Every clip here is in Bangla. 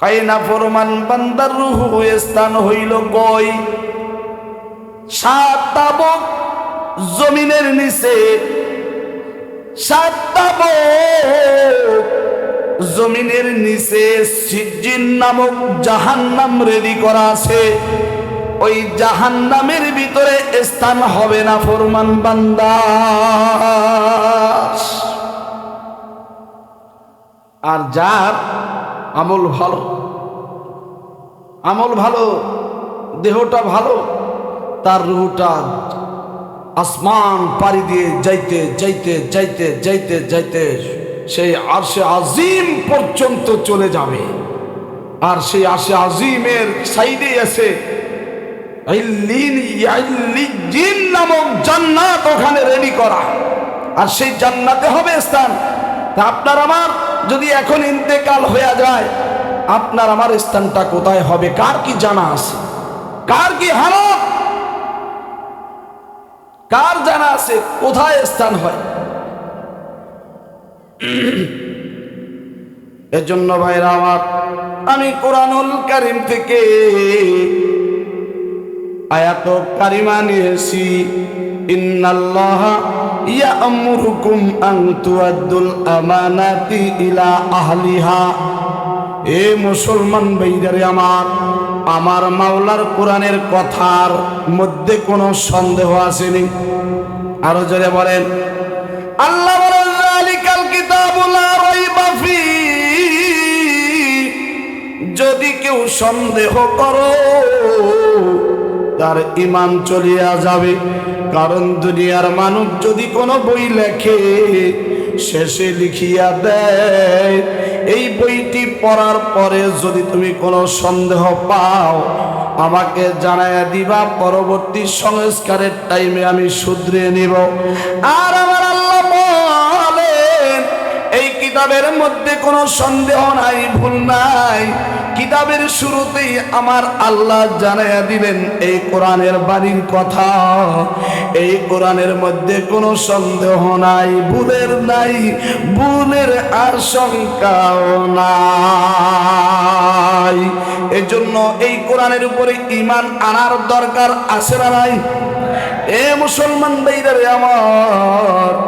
কাইনা ফরমান বান্দার রুহু স্থান হইল কই? সাত তাবক জমিনের নিচে। সাত তাবক জমিনের নিচে সিজ্জিন নামক জাহান্নাম রেডি করা আছে। ওই জাহান্নামের ভিতরে স্থান হবে না ফরমান বান্দা। আর যার আমল ভালো। আমল ভালো, দেহটা ভালো, তার রুহটা আসমান পাড়ি দিয়ে যাইতে যাইতে যাইতে যাইতে যাইতে সেই আরশে আজিম পর্যন্ত চলে যাবে। আর সেই আরশে আজিমের সাইডে ইয়াইল্লিজিন নামক জান্নাত ওখানে রেডি করা। আর সেই জান্নাতে হবে স্থান। তা আপনার আমার যদি এখন ইন্তেকাল হয়ে যায়, আপনার আমার স্থানটা কোথায় হবে? কার কি জানা আছে? কার কি হালত? কার জানা আছে? কোথায় স্থান হয়? এজন্য ভাইরা আমার, আমি কোরআনুল কারিম থেকে আয়াত কারিমা নিয়েছি। ইন্নাল্লাহ ইয়ামুরুকুম আন তুআদ্দুল আমানাতি ইলা আহলিহা। এ মুসলমান ভাইদারে আমার আমার মাওলার কোরআনের কথার মধ্যে কোনো সন্দেহ আসেনি। আরও জোরে বলেন, আল্লাহ বলেন যালিকাল কিতাবুল রাইবা ফী। যদি কেউ সন্দেহ করো তার ইমান চলিয়া যাবে। কারণ দুনিয়ার মানুষ যদি কোনো বই লেখে, শেষে লিখিয়া দেয়, এই বইটি পড়ার পরে যদি তুমি কোনো সন্দেহ পাও, আমাকে জানাইয়া দিবা, পরবর্তী সংস্কারের টাইমে আমি শুধরে নিব। আর আমার আল্লাহ কিতাবের মধ্যে কোনো সন্দেহ নাই, ভুল নাই। কিতাবের শুরুতেই আমার আল্লাহ জানাইয়া দিলেন এই কোরআনের বাণীর কথা। এই কোরআনের মধ্যে কোনো সন্দেহ নাই, ভুলের নাই, ভুলের আশঙ্কাও নাই। এজন্য এই কোরআনের উপরে ইমান আনার দরকার আছে না নাই? এ মুসলমান ভাইরা আমার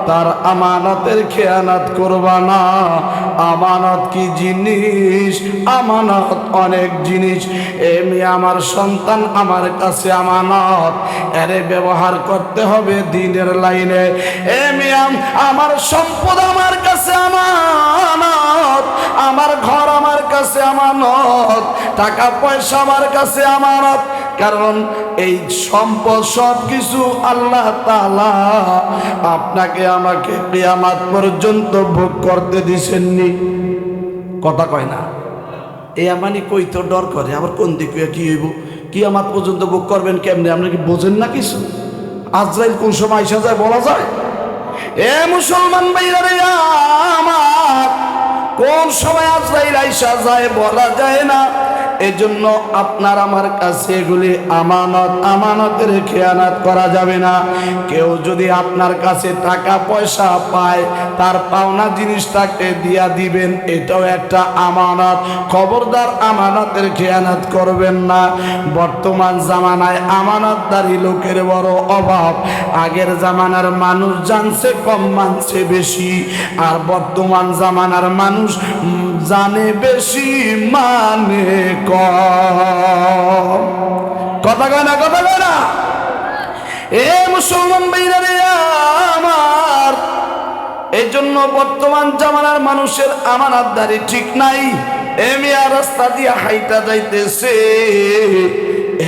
তার আমানতের খেয়ানত করবা না। আমানত কি জিনিস? আমানত অনেক জিনিস। এমনি আমার সন্তান আমার কাছে আমানত। এরে ব্যবহার করতে হবে দিনের লাইনে। এমনি আমার সম্পদ আমার কাছে আমানত। আমার ঘর আমার কাছে আমানত। টাকা পয়সা আমার কাছে আমানত। কারণ এই সম্পদ সব কিছু আল্লাহ তাআলা আপনাকে আমাকে কিয়ামাত পর্যন্ত ভোগ করতে দিছেননি। কথা কয় না। এ আমানি কই তো ডর করে? আবার কোন দিকে কি হইব? কি আমার পর্যন্ত ভোগ করবেন কেমনে? আপনি কি বোঝেন না কিছু? আজরাইল কোন সময় আইসা যায় বলা যায়? এ মুসলমান ভাইরা আমার কোন সময় আজরাইল আইসা যায় বলা যায় না। এজন্য আপনার আমার কাছে এগুলি আমানত, আমানতের খেয়ানাত করা যাবে না। কেউ যদি আপনার কাছে টাকা পয়সা পায়, তার পাওনা জিনিসটাকে দিয়া দিবেন, এটাও একটা আমানত। খবরদার আমানতের খেয়ানাত করবেন না। বর্তমান জামানায় আমানতদারি লোকের বড় অভাব। আগের জামানার মানুষ জানছে, কম মানছে বেশি। আর বর্তমান জামানার মানুষ জানে বেশি মানে কম কথা কয় কথা কয় এ মুসলমান ভাইরা আমার, এই জন্য বর্তমান জামানার মানুষের আমানাতদারি ঠিক নাই। এমিয়া রাস্তা দিয়ে হাইটা যাইতেছে।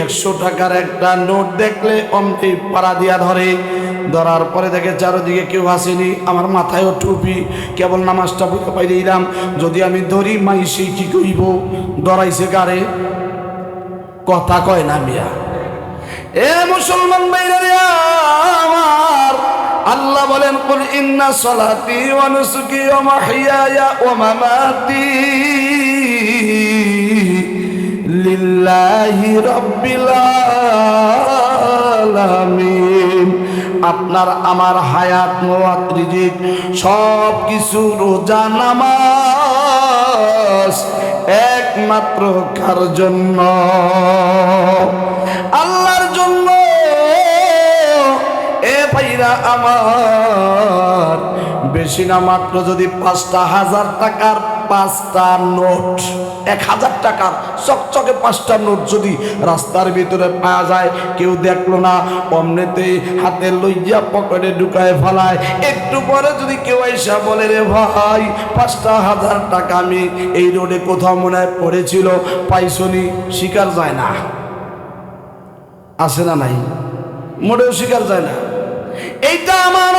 একশো টাকার একটা নোট দেখলে অমনি পাড়া দিয়া ধরে। ধরার পরে দেখে চারোদিকে কেউ আসেনি। আমার মাথায়ও টুপি, কেবল নামাজটা বুঝতে পাইলাম। যদি আমি ধরি মাইসি কি কইব? ধরাইছে কারে? কথা কয় না মিয়া। এ মুসলমান ভাইরা রে আমার, আল্লাহ বলেন, কুল ইন্না সলাতি ওয়া নুসুকি ওয়া মাহইয়ায়া ওয়া মামাতি লিল্লাহি রাব্বিল আলামিন আপনার আমার হায়াত, মোয়াত, রিজিক সব কিছু রোজা নামাজ একমাত্র কার জন্য? আল্লাহর জন্য। এ ভাইরা আমার, বেশি না মাত্র যদি পাঁচটা হাজার টাকার পাঁচটা নোট, এক হাজার টাকার, চকচকে পাঁচটা নোট যদি রাস্তার ভিতরে পাওয়া যায়, কেউ দেখল না অমনেতে হাতে লইয়া পকেটে ঢুকায় ফেলায়। একটু পরে যদি কেউ এসে বলে, রে ভাই, পাঁচটা হাজার টাকা আমি এই রোডে কোথাও মনে হয় পড়েছিল পাইছনি শিকার যায় না। আসে না নাই? মোটেও শিকার যায় না। এইটা আমার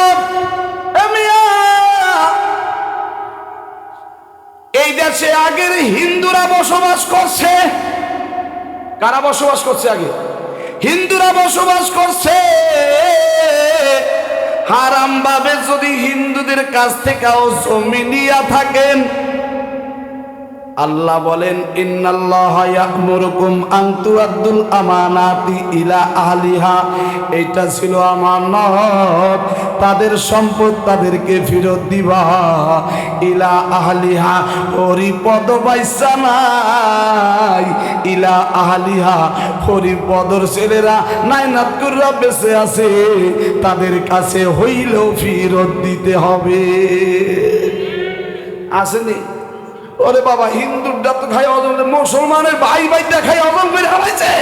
এই দেশে আগের হিন্দুরা বসবাস করছে। কারা বসবাস করছে আগে? হিন্দুরা বসবাস করছে। হারাম ভাবে যদি হিন্দুদের কাছ থেকেও জমি থাকেন আল্লাহ বলেন, ইন্নাল্লাহ ইয়া'মুরুকুম আন তুআদ্দুল আমানাতি ইলা আহলিহা। এটা ছিল আমানত তাদের সম্পদ তাদেরকে ফেরত দিবা ইলা আহলিহা। হরিপদ পাইসা নাই ইলা আহলিহা। হরিপদর ছেলেরা নাইনাতকুররা বেঁচে আছে। তাদের কাছে হইলেও ফেরত দিতে হবে। আসেনি? ওরে বাবা, হিন্দুর ডাক্ত খাই অজম মুসলমানের ভাই ভাই দেখাই অজম করে হারাইছে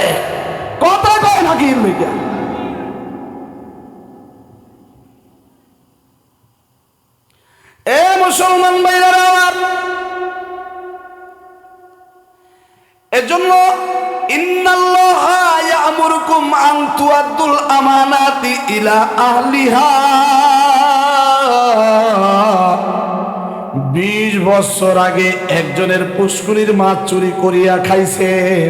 কথা কয় নাকি মেয়েটা এ মুসলমান ভাইরা আমার এজন্য ইন্নাল্লাহা ইয়ামুরুকুম আন তুআদ্দুল আমানাতি ইলা আহলিহা। বিশ বছর আগে একজনের পুষ্কুনির মাছ চুরি করিয়া খাইছেন।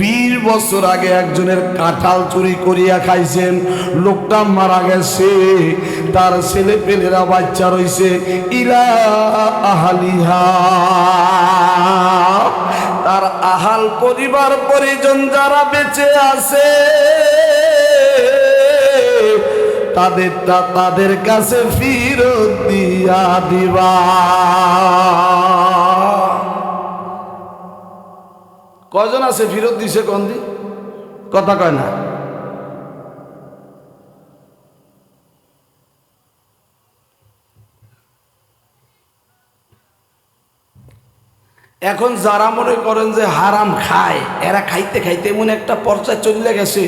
বিশ বছর আগে একজনের কাঁঠাল চুরি করিয়া খাইছেন। লোকটা মারা গেছে, তার ছেলে পেলেরা বাচ্চা রইছে। ইলা আহালিহা। তার আহাল পরিবার পরিজন যারা বেঁচে আছে। তাদেরটা তাদের কাছে ফিরত দিয়া দিবা। কজন আছে ফিরত দিছে কোন দি কথা কয় না। এখন যারা মনে করেন যে হারাম খায়, এরা খাইতে খাইতে এমন একটা পর্যায়ে চলে গেছে,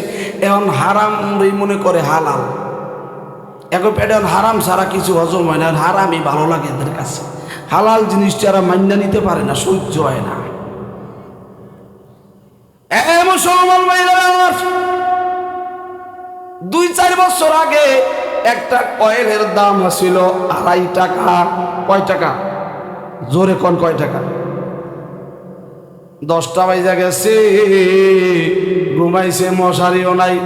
এখন হারাম মনে করে হালাল। এখন পেটে হারাম ছাড়া কিছু হজম হয় না হারামই ভালো লাগে এদের কাছে। হালাল জিনিসটা এরা মান্য নিতে পারে না, সহ্য হয় না। দুই চার বছর আগে একটা কয়েলের দাম ছিল আড়াই টাকা। কয় টাকা? জোরে কোন কয় টাকা? দশটা বাজে গেছে, ঘুমাইছে মশারিও নাই।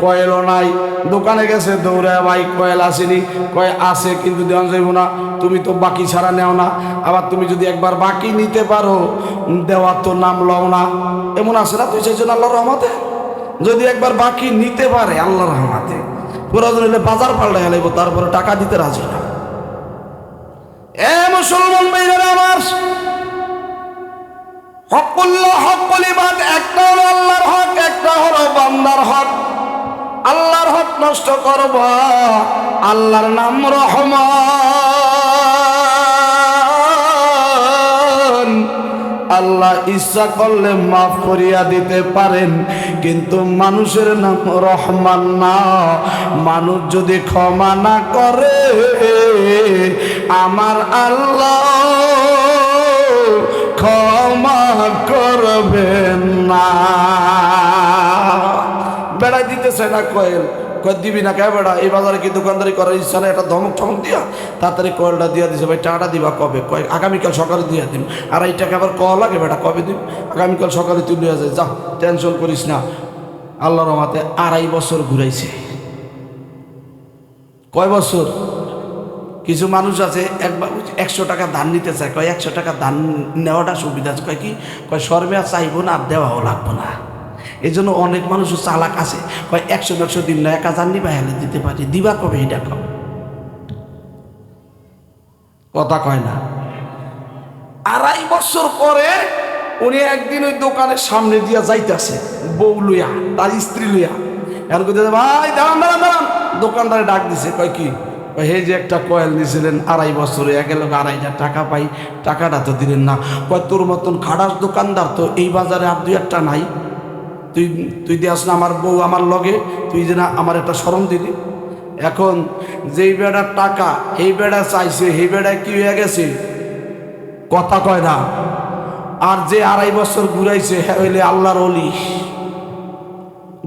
কয়েলও নাই। দোকানে গেছে, দৌড়ে ভাই কয়েল আসেনি। কয় আছে কিন্তু দেওয়া যাইব না। তুমি তো বাকি ছাড়া নেও না। আবার তুমি যদি একবার বাকি নিতে পারো, দেওয়ার তো নাম লও না। এমন আছে না তুই চাইছেন আল্লাহর রহমতে? যদি একবার বাকি নিতে পারে আল্লাহ রহমতে। প্রয়োজন হলে বাজার পাল্টে হেলাইব তারপরে টাকা দিতে রাজি না। এ মুসলমান একটা নষ্ট করব। আল্লাহর নাম রহমান। আল্লাহ ইচ্ছা করলে মাফ করিয়া দিতে পারেন, কিন্তু মানুষের নাম রহমান না। মানুষ যদি ক্ষমা না করে, আমার আল্লাহ ক্ষমা করবেন না। বেড়াই দিতেছে না কয়েল। কয়েল দিবি না কে বেড়া? এই বাজারে কি দোকানদারি করার ইচ্ছা নেই? একটা ধমক ঠমক দিয়া তাড়াতাড়ি কয়েলটা দিয়া দিছে, ভাই টাকাটা দিবা কবে? কয় আগামীকাল সকালে দিয়া দিন আর এই টাকা আবার ক লাগে, বেটা, কবে দিন আগামীকাল সকালে তুই লিয়া যায় যা, টেনশন করিস না। আল্লাহর রহমাতে আড়াই বছর ঘুরাইছে। কয় বছর? কিছু মানুষ আছে, একবার একশো টাকা ধান নিতে চায়। কয়, একশো টাকা ধান নেওয়াটা সুবিধা আছে। কয়, কি? কয় সর্বে চাইব না, আর দেওয়াও লাগবো না। এই জন্য অনেক মানুষ চালাক আছে। কয়, একশো একশো দিন না, এক হাজার নিবা হেলে দিতে পারি। দিবা কবে, এটা কম কথা কয় না। আড়াই বছর পরে উনি একদিন ওই দোকানের সামনে দিয়া যাইতেছে, বউ লইয়া, তার স্ত্রী লইয়া। এখন কইতে ভাই, দাঁড়ান দাঁড়ান দাঁড়ান। দোকানদারে ডাক দিছে, কয়, কি? হে যে একটা কয়েল নিয়েছিলেন আড়াই বছরে, এক লোক আড়াইটা টাকা পাই, টাকাটা তো দিলেন না। কয়, তোর মতন খাটাস দোকানদার তো এই বাজারে আর দুই একটা নাই। তুই তুই দিয়াস না আমার বউ আমার লগে, তুই যে না আমার একটা সরম দিলি। এখন যেই বেড়ার টাকা এই বেড়া চাইছে এই বেড়ায় কি হয়ে গেছে? কথা কয় না। আর যে আড়াই বছর ঘুরাইছে হ্যাঁ হইলে আল্লাহর অলি।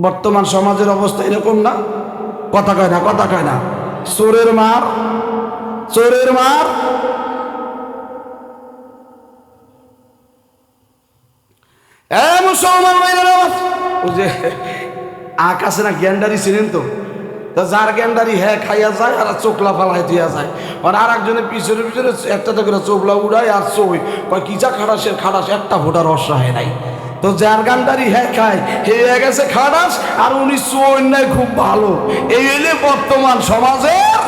বর্তমান সমাজের অবস্থা এরকম না? কথা কয় না, কথা কয় না। চোরের মার চোরের মার। মুসলমান ভাইরা যে আছে না, গ্যান্ডারি ছিলেন তো। যার গ্যান্ডারি হ্যাঁ খাইয়া যায়, আর চোখলা ফালাই দিয়া যায়। আর আর একজনের পিছনে পিছনে একটাতে করে চোখলা উড়ায় আর চই কয় কিচা খাটাসের খাটাস একটা ফোটা রস নাই। তো যার গান্ডারি হ্যাঁ খায় হে গেছে খাটাস আর উনি নাই, খুব ভালো। এই হইলে বর্তমান সমাজের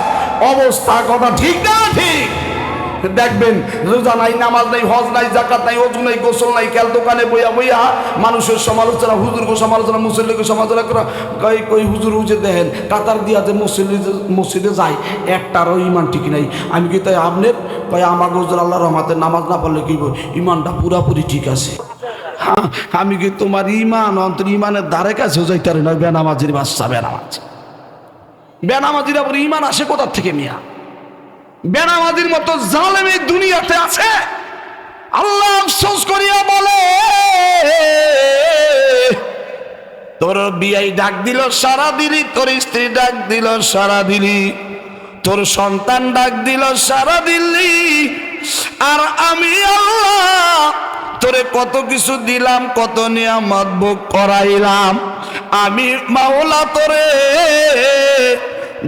অবস্থা কথা ঠিক না ঠিক? দেখবেন রোজা নাই নামাজ নাই হজ নাই জাকাত নাই অজু নাই গোসল নাই কেল দোকানে বইয়া বইয়া মানুষের সমালোচনা হুজুরকে সমালোচনা মুসল্লিকে সমালোচনা করা কই কই হুজুর হুজে দেখেন কাতার দিয়া যে মসজিদে মসজিদে যায় একটারও ইমান ঠিক নাই। আমি কি তাই আপনার? কয় আমার হুজুর আল্লাহ রহমাতের নামাজ না পড়লে কি ইমানটা পুরাপুরি ঠিক আছে। হ্যাঁ, আমি কি তোমার ইমান অন্তর ইমানের ধারে কাছেও যাইতারে নয় বেনামাজির বাচ্চা বেনামাজ। বেনামাজিরা বলে ইমান আসে কোথার থেকে মিয়া? বেনামাজির মতো জালেম দুনিয়াতে আছে। আল্লাহ আফসোস করিয়া বলে, তোর বিয়াই ডাক দিল, সারা দিলি। তোর স্ত্রী ডাক দিল, সারা দিলি। তোর সন্তান ডাক দিল, সারা দিল্লি আর আমি আল্লাহ তোরে কত কিছু দিলাম, কত নিয়ামত ভোগ করাইলাম। আমি মাওলা তোরে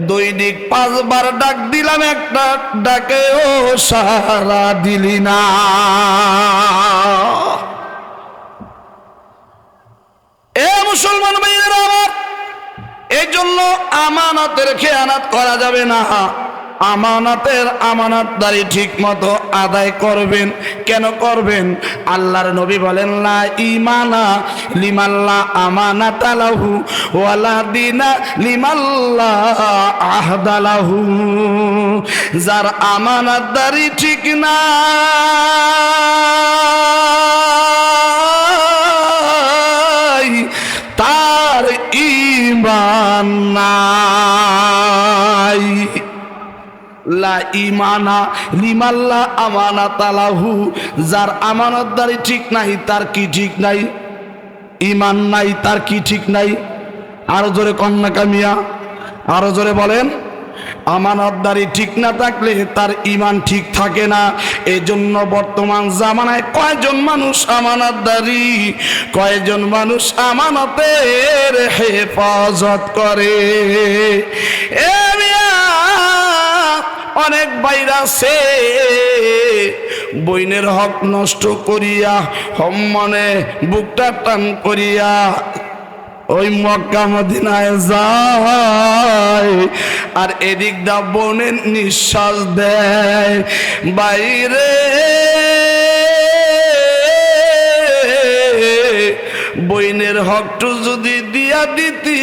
দৈনিক পাঁচবার ডাক দিলাম, একটা ডাকে ও সারা দিলি না। এ মুসলমান ভাইয়েরা আমার এই জন্য আমানতের খেয়ানাত করা যাবে না। আমানতের আমানতদারি ঠিক মতো আদায় করবেন। কেন করবেন? আল্লাহর নবী বলেন, লা ইমানা লিমাল্লা আমানাত আলাহু ওয়ালা দিনা লিমাল্লা আহদালাহু যার আমানতদারি ঠিক না লা ইমানা লিমাল্লা আমানা তালাহু। যার আমানতদারি ঠিক নাই, তার কি ঠিক নাই? ইমান নাই, তার কি ঠিক নাই? আরও জোরে কন্যা কামিয়া। আরও জোরে বলেন, আমানতদারি ঠিক না থাকলে তার ইমান ঠিক থাকে না। এই জন্য বর্তমান জামানায় কয়জন মানুষ আমানতদারি, কয়জন মানুষ আমানতের হেফাজত করে? এ অনেক বাইরা আছে। বইনের হক নষ্ট করিয়া হম্মনে বুকটা টান করিয়া ওই মক্কা মদিনায় যায়। আর এদিক দা বোনের নিঃশ্বাস দেয়। বাইরে বইনের হকটু যদি দিয়া দিতি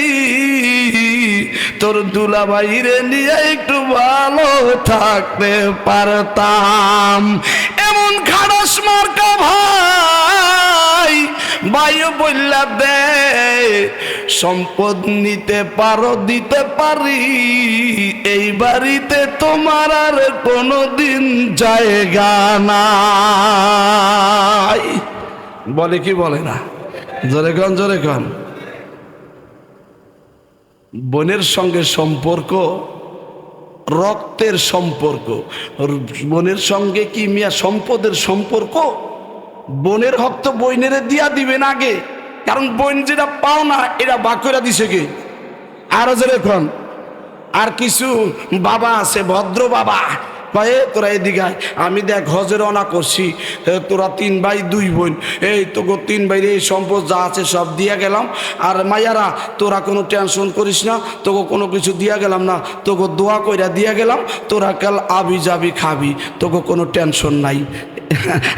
তোর দুলা বাইরে নিয়ে একটু ভালো থাকতে পারতাম। এমন খারাস মার্কা ভাই বায়ু বললা, দে, সম্পদ নিতে পারো, দিতে পারি। এই বাড়িতে তোমার আর কোনোদিন জায়গা নাই। বলে কি বলে না? জোরে কন জোরে কন। বোনের সঙ্গে সম্পর্ক, রক্তের সম্পর্ক। বোনের সঙ্গে কি মিয়া সম্পদের সম্পর্ক? বোনের হক তো বইনের দিয়া দিবেন আগে। কারণ বোন যেটা পাও না এরা বাকুরা দিছে কে? আরও যেরকম আর কিছু বাবা আছে, ভদ্র বাবা। কয়ে তোরা এদিকে। আমি দেখ, হজের অনা করছি। তোরা তিন ভাই, দুই বোন। এই তোকে তিন ভাইরে এই সম্পদ যা আছে সব দিয়া গেলাম। আর মাইয়ারা তোরা কোনো টেনশন করিস না, তোকে কোনো কিছু দিয়া গেলাম না। তোকে দোয়া কইরা দিয়া গেলাম, তোরা কাল আবি যাবি, খাবি। তোকে কোনো টেনশন নাই।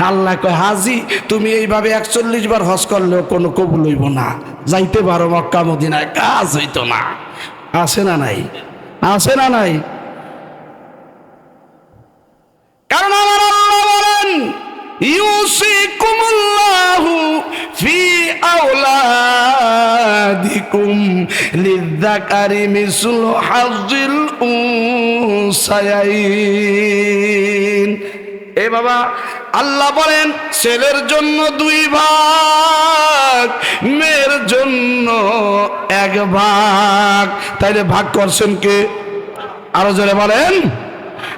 আল্লাহ কয়, হাজি, তুমি এইভাবে একচল্লিশ বার হজ করলেও কোনো কবুল হইব না। যাইতে পারো মক্কা, মদিনায়, কাজ হইতো না। আছে না নাই? আছে না নাই কারণ আমার আল্লাহ বলেন ফি এ বাবা, আল্লাহ বলেন, ছেলের জন্য দুই ভাগ, মেয়ের জন্য এক ভাগ। তাইলে ভাগ করছেন কে? আরও জোরে বলেন।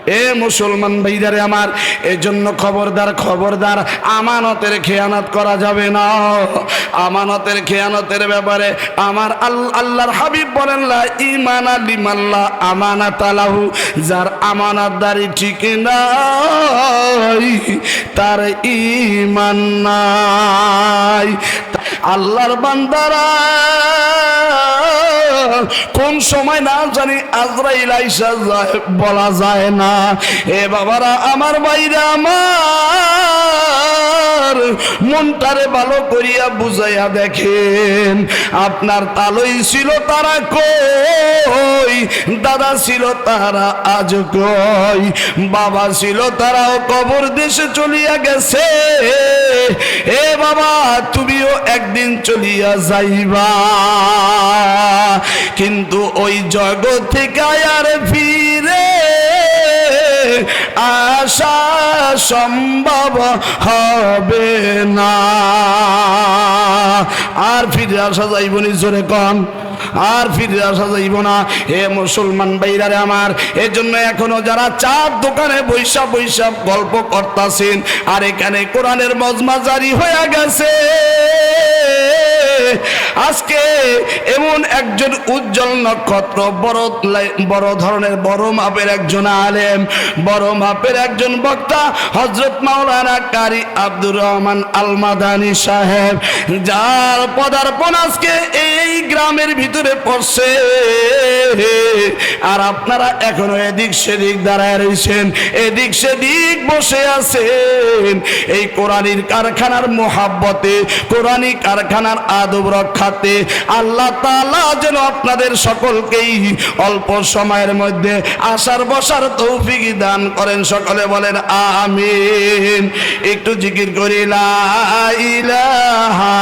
এ মুসলমান ভাইদারে আমার, এজন্য খবরদার খবরদার, আমানতের খেয়ানত করা যাবে না। আমানতের খেয়ানতের ব্যাপারে আমার আল- আল্লাহর হাবিব বলেন ইমান আলিমাল্লাহ আমানাত আলাহু যার আমানতদারি ঠিক নাই, তার ইমান নাই। আল্লাহর বান্দারা, কোন সময় না জানি আজরাইল আইসা যায়, বলা যায় না। এ বাবারা, আমার বাইরে আমার মনটারে ভালো করিয়া বুঝাইয়া দেখেন, আপনার তালই ছিল তারা কই, দাদা ছিল তারা আজ কই, বাবা ছিল তারাও কবর দেশে চলিয়া গেছে। এ বাবা, তুমিও একদিন চলিয়া যাইবা। কিন্তু ওই জগৎ থেকে আর ফিরে আসা সম্ভব হবে না। আর ফিরে আসা যাইব নি জোরে কন। আর ফিরে আসা যাইব না। হে মুসলমান ভাইরারে আমার, এজন্য এখনও যারা চার দোকানে বৈশা বৈশা গল্প করতাছেন, আর এখানে কোরআনের মজমা জারি হয়ে গেছে। আজকে এমন একজন উজ্জ্বল নক্ষত্র, বড় বড় ধরনের, বড় মাপের একজন আলেম, বড় মাপের একজন বক্তা হজরত মাওলানা কারি আব্দুর রহমান আলমাদানি সাহেব, যার পদার্পণ আজকে এই গ্রামের ভিতরে পড়ছে। আর আপনারা এখনও এদিক সেদিক দাঁড়ায় রয়েছেন এদিক সেদিক বসে আছেন। এই কোরআনির কারখানার মোহাব্বতে কোরআনি কারখানার আদব রক্ষাতে আল্লাহ তালা যেন আপনাদের সকলকেই অল্প সময়ের মধ্যে আসার বসার তৌফিক দান করেন। সকলে বলেন, আমিন। একটু জিকির করিলা ইলাহা